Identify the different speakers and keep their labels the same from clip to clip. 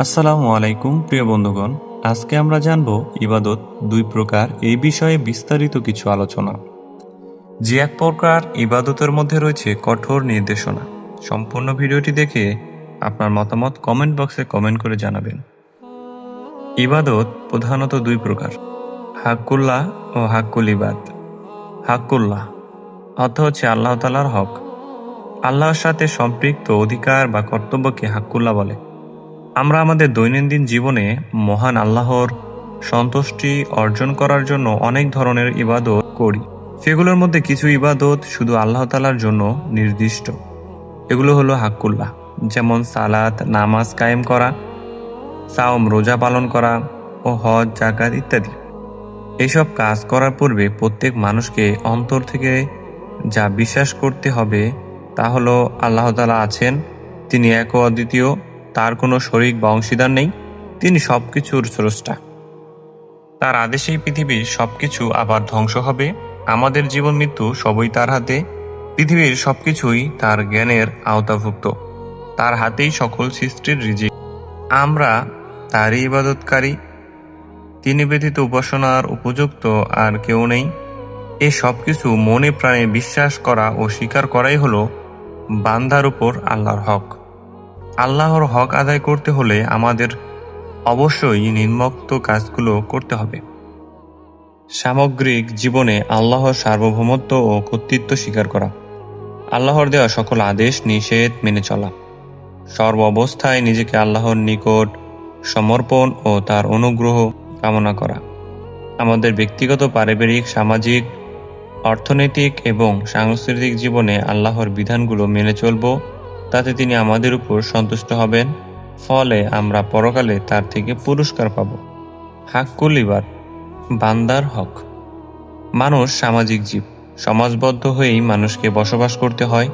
Speaker 1: আসসালামু আলাইকুম, প্রিয় বন্ধুগণ। আজকে আমরা জানব ইবাদত দুই প্রকার, এই বিষয়ে বিস্তারিত কিছু আলোচনা। যে এক প্রকার ইবাদতের মধ্যে রয়েছে কঠোর নির্দেশনা। সম্পূর্ণ ভিডিওটি দেখে আপনার মতামত কমেন্ট বক্সে কমেন্ট করে জানাবেন। ইবাদত প্রধানত দুই প্রকার, হাক্কুল্লাহ ও হাক্কুল ইবাদ। হাক্কুল্লাহ অর্থ হচ্ছে আল্লাহ তালার হক। আল্লাহর সাথে সম্পৃক্ত অধিকার বা কর্তব্যকে হাক্কুল্লাহ বলে। আমরা আমাদের দৈনন্দিন জীবনে মহান আল্লাহর সন্তুষ্টি অর্জন করার জন্য অনেক ধরনের ইবাদত করি। সেগুলোর মধ্যে কিছু ইবাদত শুধু আল্লাহ তালার জন্য নির্দিষ্ট। এগুলো হলো হাক্কুল্লাহ, যেমন সালাত, নামাজ কায়েম করা, সাওম, রোজা পালন করা ও হজ জাকাত ইত্যাদি। এসব কাজ করার পূর্বে প্রত্যেক মানুষকে অন্তর থেকে যা বিশ্বাস করতে হবে তা হলো আল্লাহ তালা আছেন, তিনি এক অদ্বিতীয়। তার কোনো শরিক বা অংশীদার নেই, তিনি সব কিছুর স্রষ্টা। তার আদেশেই পৃথিবীর সব কিছু আবার ধ্বংস হবে, আমাদের জীবন মৃত্যু সবই তার হাতে, পৃথিবীর সব কিছুই তার জ্ঞানের আওতাভুক্ত, তার হাতেই সকল সৃষ্টির রিজিক। আমরা তারই ইবাদতকারী, তিনি ব্যতীত উপাসনার উপযুক্ত আর কেউ নেই। এ সব কিছু মনে প্রাণে বিশ্বাস করা ও স্বীকার করাই হলো বান্দার উপর আল্লাহর হক। আল্লাহর হক আদায় করতে হলে আমাদের অবশ্যই নিম্মক্ত কাজগুলো করতে হবে। সামগ্রিক জীবনে আল্লাহর সার্বভৌমত্ব ও কর্তৃত্ব স্বীকার করা। আল্লাহর দেওয়া সকল আদেশ, নিষেধ মেনে চলা। সর্ব অবস্থায় নিজেকে আল্লাহর নিকট সমর্পণ ও তার অনুগ্রহ কামনা করা। আমাদের ব্যক্তিগত, পারিবারিক, সামাজিক, অর্থনৈতিক এবং সাংস্কৃতিক জীবনে আল্লাহর বিধানগুলো মেনে চলব। তাতে তিনি আমাদের উপর সন্তুষ্ট হবেন, ফলে আমরা পরকালে তার থেকে পুরস্কার পাব। হাক্কুল ইবাদ বান্দার হক। মানুষ সামাজিক জীব, সমাজবদ্ধ হয়েই মানুষকে বসবাস করতে হয়।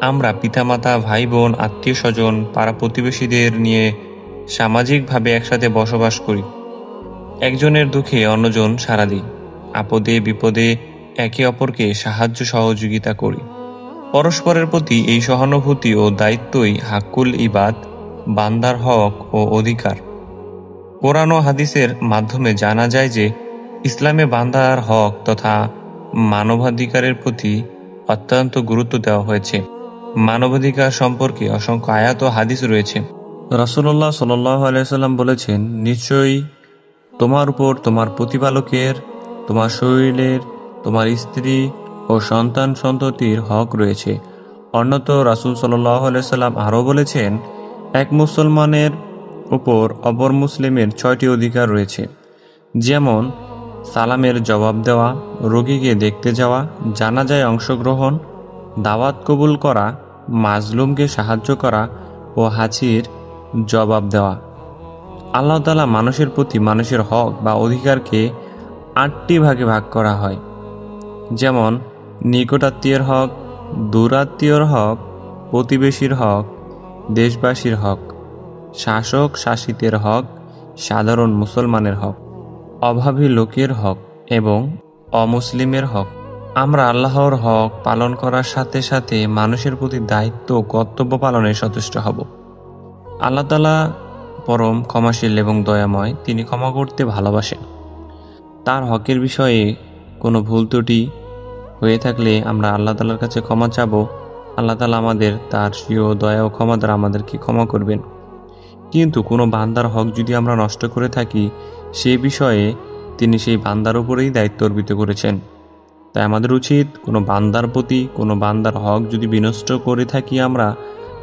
Speaker 1: আমরা পিতামাতা ভাই বোন আত্মীয় স্বজন পাড়া প্রতিবেশীদের নিয়ে সামাজিকভাবে একসাথে বসবাস করি। একজনের দুঃখে অন্যজন সারা দিই। আপদে বিপদে একে অপরকে সাহায্য সহযোগিতা করি। পরস্পরের প্রতি এই সহানুভূতি ও দায়িত্বই হাক্কুল ইবাদ, বান্দার হক ও অধিকার। কোরআন ও হাদিসের মাধ্যমে জানা যায় যে, ইসলামে বান্দার হক তথা মানবাধিকারের প্রতি অত্যন্ত গুরুত্ব দেওয়া হয়েছে। মানবাধিকার সম্পর্কে অসংখ্য আয়াত ও হাদিস রয়েছে। রসুল্লাহ সাল্লাম বলেছেন, নিশ্চয়ই তোমার উপর তোমার প্রতিপালকের, তোমার শরীরের, তোমার স্ত্রী ও সন্তান সন্ততির হক রয়েছে। অন্যত রাসুল সাল্লাম আরও বলেছেন, এক মুসলমানের উপর অপর মুসলিমের ছয়টি অধিকার রয়েছে। যেমন, সালামের জবাব দেওয়া, রোগীকে দেখতে যাওয়া, জানাজায় অংশগ্রহণ, দাওয়াত কবুল করা, মাজলুমকে সাহায্য করা ও হাঁচির জবাব দেওয়া। আল্লাহ তালা মানুষের প্রতি মানুষের হক বা অধিকারকে আটটি ভাগে ভাগ করা হয়। যেমন নিকটাত্মীয়ের হক, দূরাত্মীয়র হক, প্রতিবেশীর হক, দেশবাসীর হক, শাসক শাসিতের হক, সাধারণ মুসলমানের হক, অভাবী লোকের হক এবং অমুসলিমের হক। আমরা আল্লাহর হক পালন করার সাথে সাথে মানুষের প্রতি দায়িত্ব কর্তব্য পালনে সচেষ্ট হব। আল্লাহ তালা পরম ক্ষমাশীল এবং দয়াময় তিনি ক্ষমা করতে ভালোবাসেন। তার হকের বিষয়ে কোনো ভুল ত্রুটি হয়ে থাকলে আমরা আল্লাহ তালার কাছে ক্ষমা চাব। আল্লাহ তালা আমাদের তার স্বীয় দয়া ও ক্ষমা দ্বারা আমাদেরকে ক্ষমা করবেন। কিন্তু কোনো বান্দার হক যদি আমরা নষ্ট করে থাকি, সে বিষয়ে তিনি সেই বান্দার উপরেই দায়িত্ব অর্পিত করেছেন। তাই আমাদের উচিত কোনো বান্দার প্রতি, কোনো বান্দার হক যদি বিনষ্ট করে থাকি আমরা,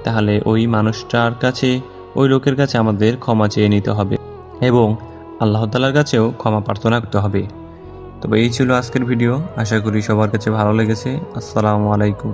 Speaker 1: তাহলে ওই মানুষটার কাছে, ওই লোকের কাছে আমাদের ক্ষমা চেয়ে নিতে হবে এবং আল্লাহ তালার কাছেও ক্ষমা প্রার্থনা করতে হবে। তবে এই ছিল আজকের ভিডিও। আশা করি সবার কাছে ভালো লেগেছে। আসসালামু আলাইকুম।